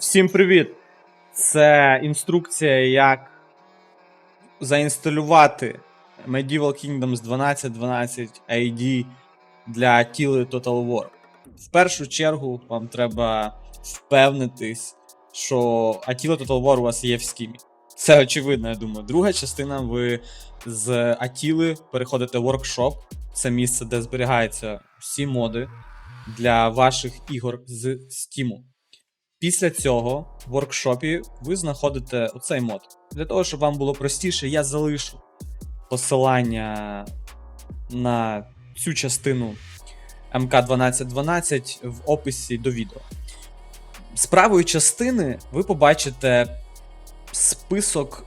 Всім привіт! Це інструкція, як заінсталювати Medieval Kingdoms 1212 ID для тіли Total War. В першу чергу вам треба впевнитись, що Attila Total War у вас є в Steam. Це очевидно, я думаю. Друга частина, ви з Атіли переходите в Workshop. Це місце, де зберігаються всі моди для ваших ігор з Steam. Після цього в воркшопі ви знаходите оцей мод. Для того, щоб вам було простіше, я залишу посилання на цю частину МК1212 в описі до відео. З правої частини ви побачите список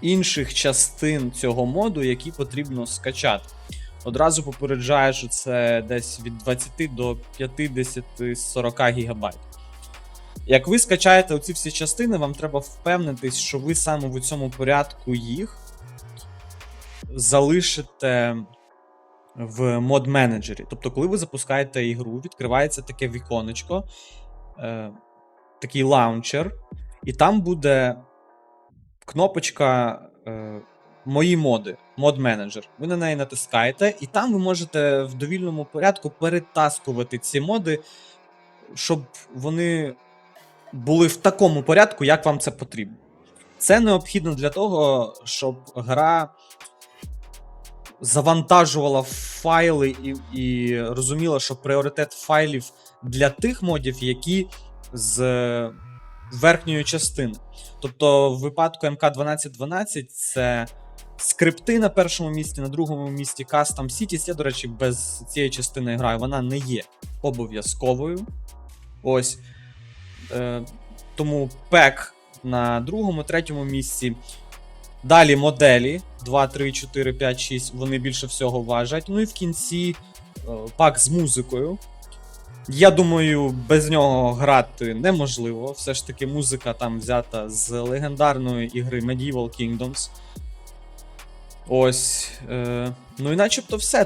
інших частин цього моду, які потрібно скачати. Одразу попереджаю, що це десь від 20 до 50-40 гігабайт. Як ви скачаєте оці всі частини, вам треба впевнитись, що ви саме в цьому порядку їх залишите в мод менеджері. Тобто, коли ви запускаєте ігру, відкривається таке віконечко, е, такий лаунчер, і там буде кнопочка е, Мої моди, мод менеджер. Ви на неї натискаєте, і там ви можете в довільному порядку перетаскувати ці моди, щоб вони були в такому порядку, як вам це потрібно. Це необхідно для того, щоб гра завантажувала файли і, і розуміла, що пріоритет файлів для тих модів, які з верхньої частини. Тобто, в випадку МК1212 це скрипти на першому місці, на другому місці Custom Cities. Я, до речі, без цієї частини граю, вона не є обов'язковою. Ось. Е, тому пек на другому, третьому місці. Далі моделі 2, 3, 4, 5, 6, вони більше всього важать. Ну і в кінці е, пак з музикою. Я думаю, без нього грати неможливо. Все ж таки, музика там взята з легендарної ігри Medieval Kingdoms. Ось. Е, ну і начебто все.